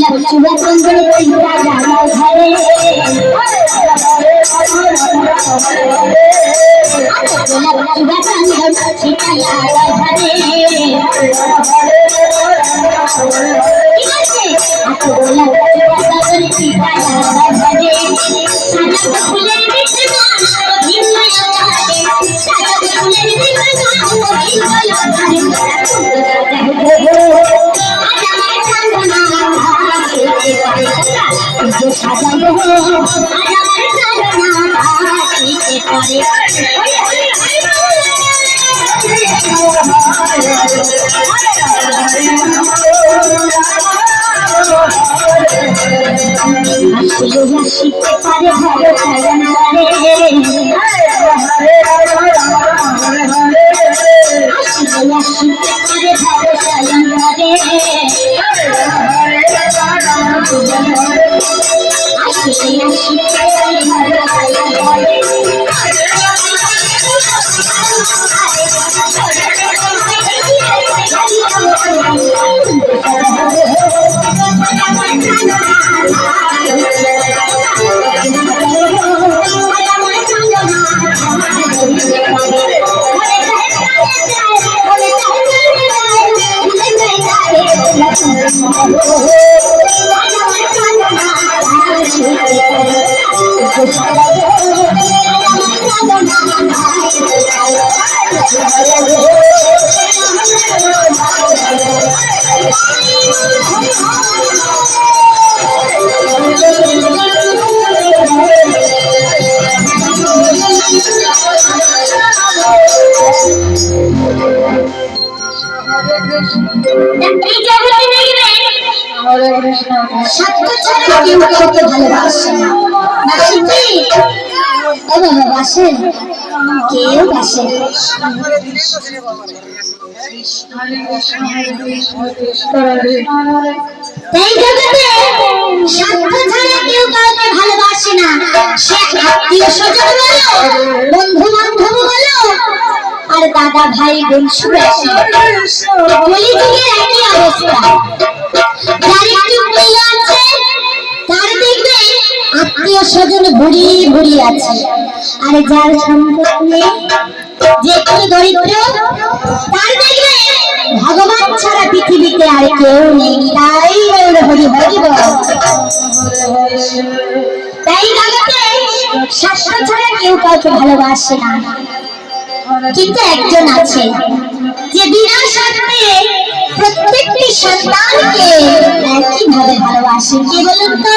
लक्ष्मण पंगल पैसा जाना घरे लक्ष्मण पंगल छिपया গোলাপ চূড়া চন্দন চিন্তা জানা ঘরে ঠিক সাদা ফুলের ভিতরে ভিন্নয় ঘরে সাজাবো শিখতে পারে ভালো সাজান কৃষ্ণ স্বার্থ ছাড়া কেউ কাউকে ভালোবাসে না। কেউ বাসে কেউ কাউকে ভালোবাসে না বন্ধু বান্ধব বলো আর দাদা ভাই বোন কলিযুগের একই অবস্থা আছে স্বজন বুড়ি বুড়ি আছে। আর যার সম্পদ নেই যে একটু দরিদ্র, তার দেখবে ভগবান ছাড়া পৃথিবীতে আর কেউ নেই। তাই হরি হরি তাই জগতে শাস্ত্র ছাড়া কেউ কাউকে ভালোবাসে না। কিন্তু একজন আছে, যে বিনা স্বার্থে প্রত্যেকটি সন্তানকে একই ভাবে ভালোবাসে। কে বলুন তো?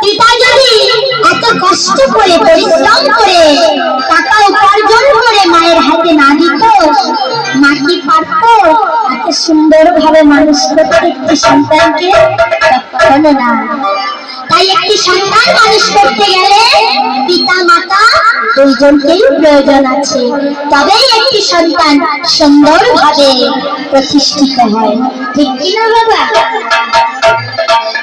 পিতা যদি এত কষ্ট করে, পরিশ্রম করে টাকা উপার্জন করে মায়ের হাতে না দিত, মা কি পারত? এত সুন্দরভাবে মানুষ করতে একটি সন্তানকে? কখনো না। তাই একটি সন্তান মানুষ করতে গেলে পিতা মাতা দুইজনকেই প্রয়োজন আছে। তবেই একটি সন্তান সুন্দরভাবে প্রতিষ্ঠিত হয়। ঠিক কিনা বাবা?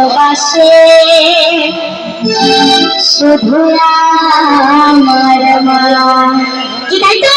ভালোবাসে। শুধু আমার মা। কি তাই তো